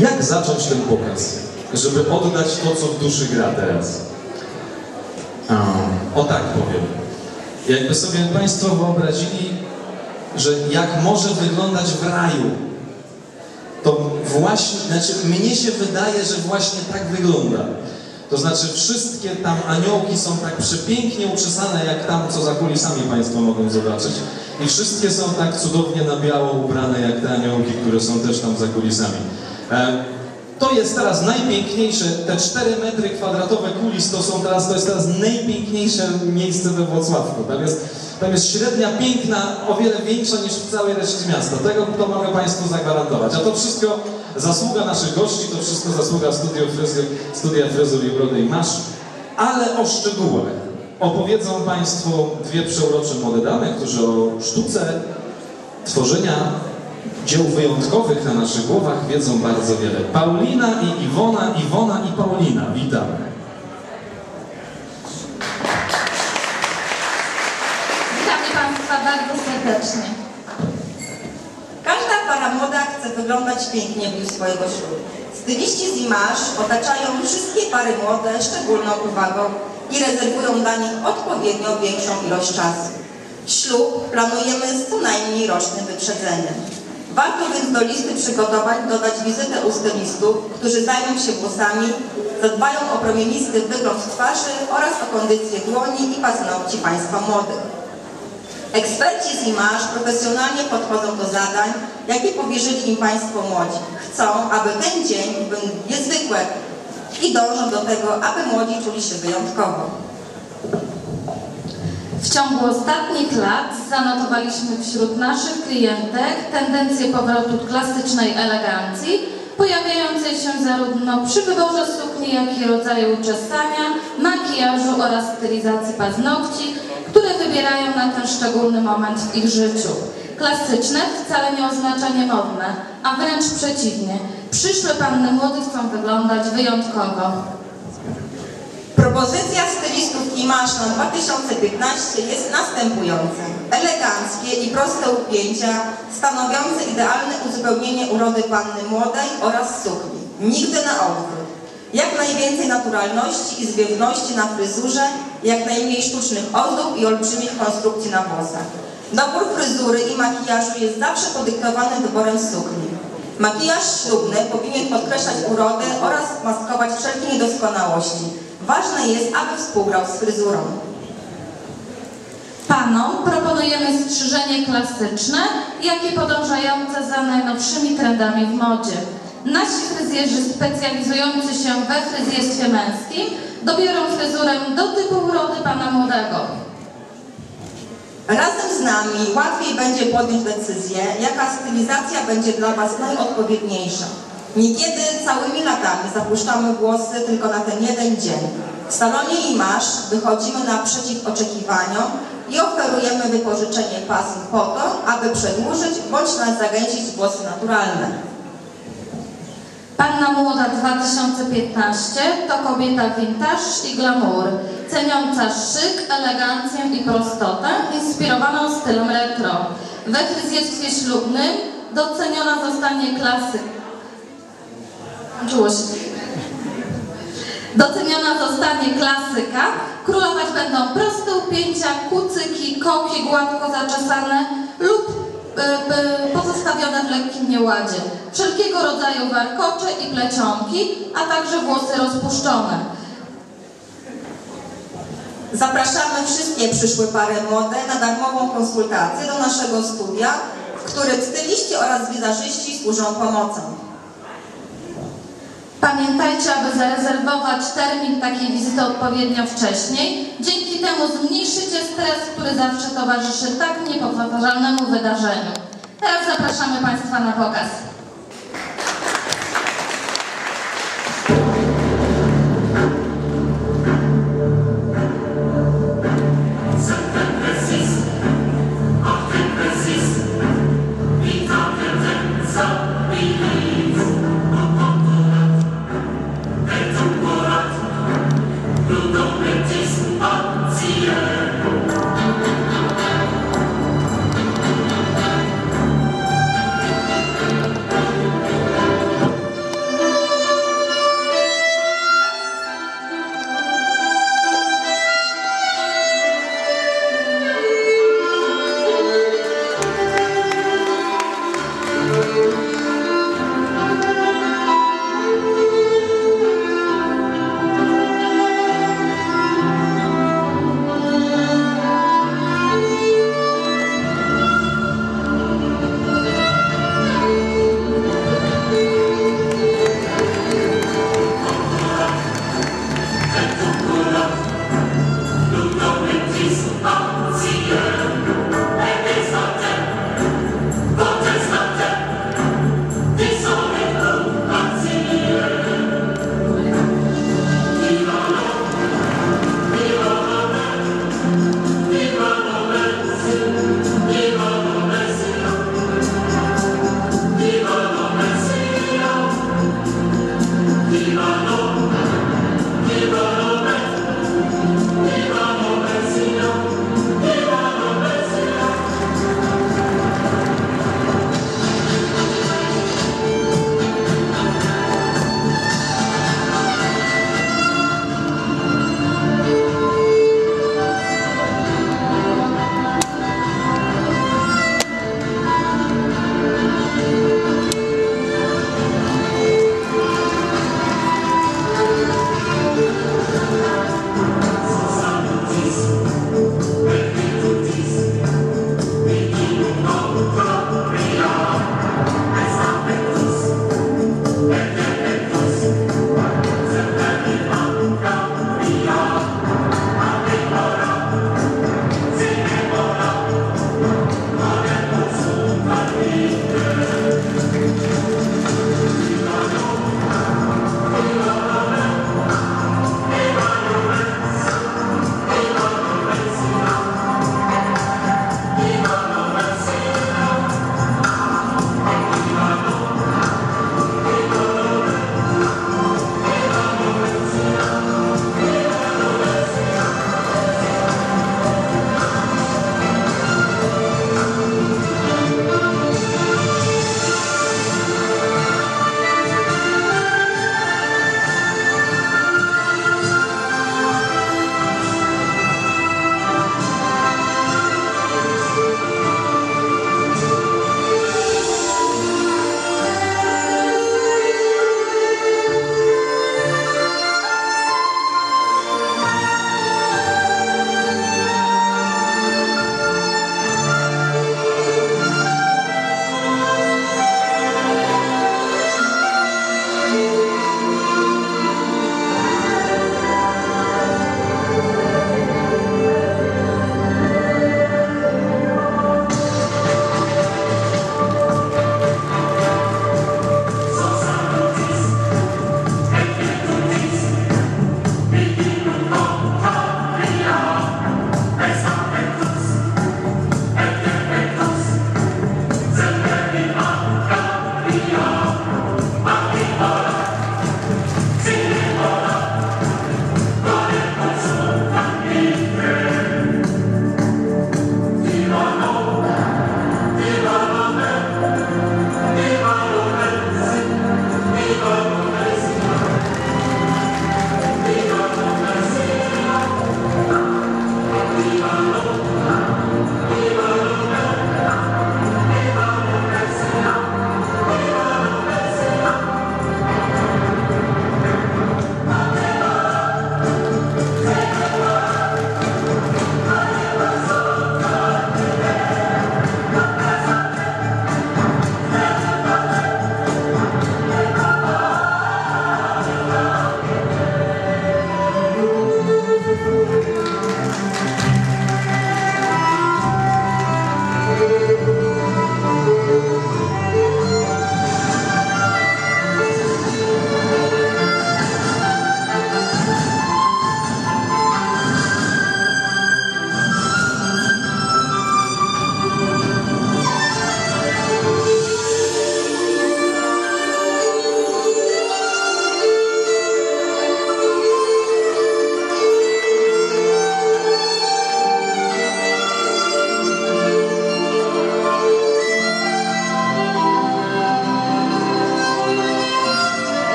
jak zacząć ten pokaz, żeby oddać to, co w duszy gra teraz? O, o tak powiem. Jakby sobie Państwo wyobrazili, że jak może wyglądać w raju, to właśnie, znaczy mnie się wydaje, że właśnie tak wygląda. To znaczy wszystkie tam aniołki są tak przepięknie uczesane, jak tam, co za kulisami Państwo mogą zobaczyć. I wszystkie są tak cudownie na biało ubrane, jak te aniołki, które są też tam za kulisami. To jest teraz najpiękniejsze, te 4 metry kwadratowe kulis to są teraz, to jest teraz najpiękniejsze miejsce we Wrocławku. Tam jest, tam jest średnia piękna, o wiele większa niż w całej reszcie miasta. Tego to mogę Państwu zagwarantować. A to wszystko zasługa naszych gości, to wszystko zasługa studia fryzur i brody i masz. Ale o szczegółach opowiedzą Państwu dwie przeurocze młode damy, którzy o sztuce tworzenia dzieł wyjątkowych na naszych głowach wiedzą bardzo wiele. Paulina i Iwona, Iwona i Paulina. Witamy. Witamy Państwa bardzo serdecznie. Każda para młoda chce wyglądać pięknie w dniu swojego ślubu. Styliści z otaczają wszystkie pary młode szczególną uwagą i rezerwują dla nich odpowiednio większą ilość czasu. Ślub planujemy z co najmniej rocznym wyprzedzeniem. Warto więc do listy przygotowań dodać wizytę u stylistów, którzy zajmą się włosami, zadbają o promienisty wygląd twarzy oraz o kondycję dłoni i paznokci Państwa młodych. Eksperci z Image profesjonalnie podchodzą do zadań, jakie powierzyli im Państwo młodzi. Chcą, aby ten dzień był niezwykły i dążą do tego, aby młodzi czuli się wyjątkowo. W ciągu ostatnich lat zanotowaliśmy wśród naszych klientek tendencję powrotu klasycznej elegancji, pojawiającej się zarówno przy wyborze sukni, jak i rodzaju uczesania, makijażu oraz stylizacji paznokci, które wybierają na ten szczególny moment w ich życiu. Klasyczne wcale nie oznacza niemodne, a wręcz przeciwnie. Przyszłe panny młode chcą wyglądać wyjątkowo. Propozycja stylistów na 2015 jest następująca. Eleganckie i proste upięcia stanowiące idealne uzupełnienie urody panny młodej oraz sukni. Nigdy na odwrót. Jak najwięcej naturalności i zwiewności na fryzurze, jak najmniej sztucznych ozdób i olbrzymich konstrukcji na włosach. Dobór fryzury i makijażu jest zawsze podyktowany wyborem sukni. Makijaż ślubny powinien podkreślać urodę oraz maskować wszelkie niedoskonałości. Ważne jest, aby współgrał z fryzurą. Panom proponujemy strzyżenie klasyczne, jak i podążające za najnowszymi trendami w modzie. Nasi fryzjerzy specjalizujący się we fryzjerstwie męskim dobiorą fryzurę do typu urody pana młodego. Razem z nami łatwiej będzie podjąć decyzję, jaka stylizacja będzie dla Was najodpowiedniejsza. Niekiedy całymi latami zapuszczamy włosy tylko na ten jeden dzień. W salonie Image wychodzimy naprzeciw oczekiwaniom i oferujemy wypożyczenie pasów po to, aby przedłużyć bądź nawet zagęścić włosy naturalne. Panna Młoda 2015 to kobieta vintage i glamour, ceniąca szyk, elegancję i prostotę, inspirowaną stylem retro. We fryzjerstwie ślubnym doceniona zostanie klasyk. Się. Doceniona zostanie klasyka, królować będą proste upięcia, kucyki, koki gładko zaczesane lub y, y, pozostawione w lekkim nieładzie, wszelkiego rodzaju warkocze i plecionki, a także włosy rozpuszczone. Zapraszamy wszystkie przyszłe pary młode na darmową konsultację do naszego studia, w którym styliści oraz wizażyści służą pomocą. Pamiętajcie, aby zarezerwować termin takiej wizyty odpowiednio wcześniej. Dzięki temu zmniejszycie stres, który zawsze towarzyszy tak niepowtarzalnemu wydarzeniu. Teraz zapraszamy Państwa na pokaz.